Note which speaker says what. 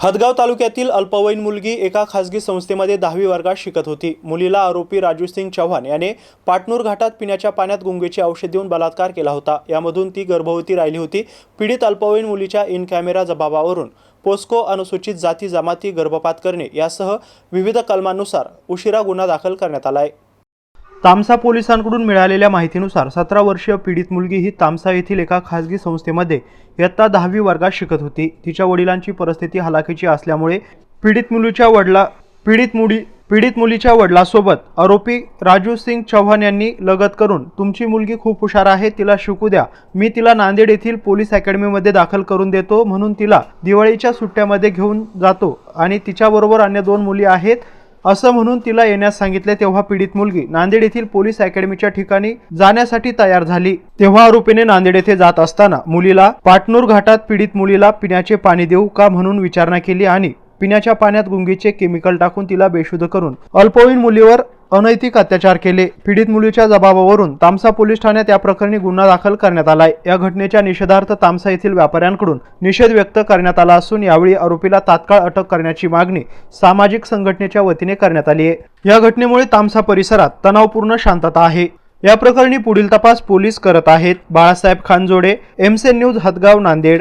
Speaker 1: हदगाव तालुक्यातील अल्पवयीन मुलगी एका खासगी संस्थेमध्ये दहावी वर्गात शिकत होती. मुलीला आरोपी राजू सिंग चव्हाण याने पाटनूर घाटात पिण्याच्या पाण्यात गुंगेची औषध देऊन बलात्कार केला होता. यामधून ती गर्भवती राहिली होती. पीडित अल्पवयीन मुलीच्या इन कॅमेरा जबाबावरून पोस्को अनुसूचित जाती जमाती गर्भपात करणे यासह विविध कलमांनुसार उशिरा गुन्हा दाखल करण्यात आला आहे. तामसा पोलिसांकडून मिळालेल्या माहितीनुसार सतरा वर्षीय पीडित मुलगी ही तामसा येथील एका खासगी संस्थेमध्ये इयत्ता दहावी वर्गात शिकत होती. तिच्या वडिलांची परिस्थिती हलाखीची असल्यामुळे पीडित मुलीच्या वडिला पीडित मुली पीडित मुलीच्या वडिलासोबत आरोपी राजू सिंग चव्हाण यांनी लगत करून तुमची मुलगी खूप हुशार आहे तिला शिकू द्या. मी तिला नांदेड येथील पोलीस अकॅडमीमध्ये दाखल करून देतो. म्हणून तिला दिवाळीच्या सुट्ट्यामध्ये घेऊन जातो. आणि तिच्याबरोबर अन्य दोन मुली आहेत. असं म्हणून तिला येण्यास सांगितले तेव्हा पीडित मुलगी नांदेड येथील पोलीस अकॅडमीच्या ठिकाणी जाण्यासाठी तयार झाली. तेव्हा आरोपीने नांदेड येथे जात असताना मुलीला पाटनूर घाटात पीडित मुलीला पिण्याचे पाणी देऊ का म्हणून विचारणा केली आणि पिण्याच्या पाण्यात गुंगीचे केमिकल टाकून तिला बेशुद्ध करून अल्पवयीन मुलीवर अनैतिक अत्याचार केले. पीडित मुलीच्या जबाबावरून तामसा पोलीस ठाण्यात या प्रकरणी गुन्हा दाखल करण्यात आलाय. या घटनेच्या निषेधार्थ तामसा येथील व्यापाऱ्यांकडून निषेध व्यक्त करण्यात आला असून यावेळी आरोपीला तात्काळ अटक करण्याची मागणी सामाजिक संघटनेच्या वतीने करण्यात आली आहे. या घटनेमुळे तामसा परिसरात तणावपूर्ण शांतता आहे. या प्रकरणी पुढील तपास पोलीस करत आहेत. बाळासाहेब खानजोडे एमसेन न्यूज हदगाव नांदेड.